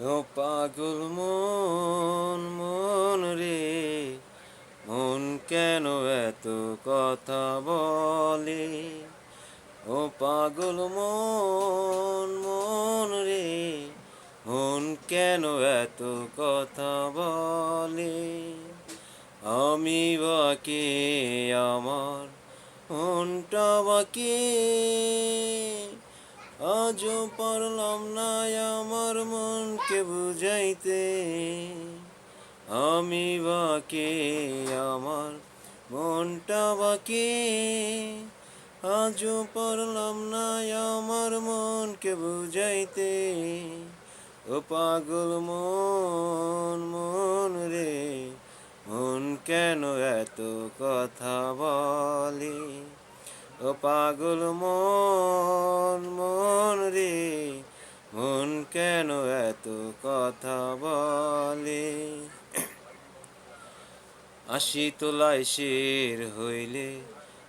ও পাগল মন মন রে, মন কেন এত কথা বলে? ও পাগল মন মন রে, মন কেন এত কথা বলে? আমি বাকে আমার, মনটা বাকে, আজও পারলাম না মনকে বুঝাইতে আমি বাকে, আমার মনটা বাকে। আজও পারলাম না আমার মনকে বুঝাইতে। ও পাগল মন মন রে, মন কেন এত কথা বলে? ও পাগল মন মন মন কেন এত কথা বলে? আশি তোলায় শের হইলে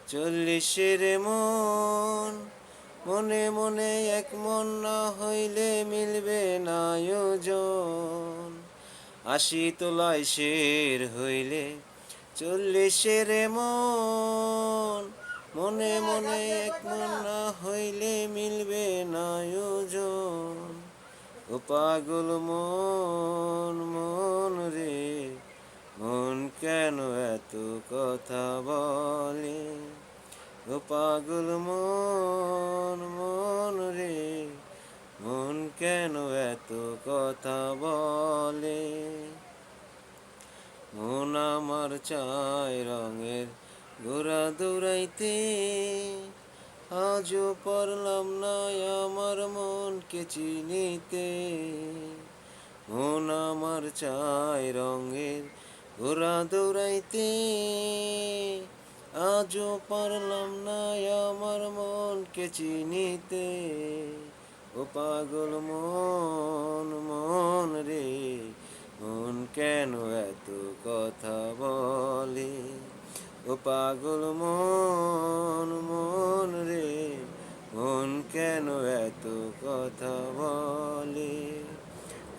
চল্লিশের মন। মনে মনে এক মন না হইলে মিলবে না আয়োজন। আশি তোলায় শের হইলে চল্লিশের মন। মনে মনে এক মন না হইলে মিলবে না পাগল মন মন রে, মন কেন এত কথা বলে? ও পাগল মন মন রে, মন কেন এত কথা বলে? মন আমার চাই রঙের ঘোরা দৌড়াইতে। আজও পারলাম না আমার মনকে চিনিতে। মন আমার চায় রঙের ঘোরা দৌড়াইতে। আজও পারলাম না আমার মনকে চিনিতে। ও পাগল মন মন রে, মন কেন এত কথা বলে? ও পাগল মন মন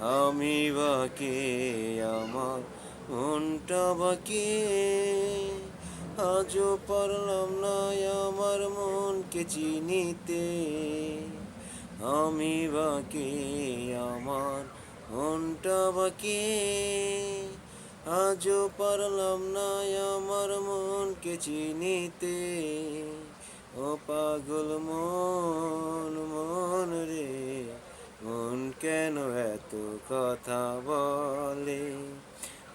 আমি বাকে, আমার মনটা বাকে। আজও পারলাম না আমার মনকে চিনিতে। আমি বাকে, আমার মনটা বাকে। আজও পারলাম না আমার মনকে চিনিতে। ও পাগল মন মন রে, মন কেন এত কথা বলে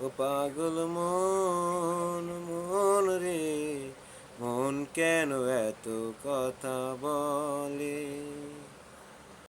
ও পাগল মন মন রে মন কেন এত কথা বলে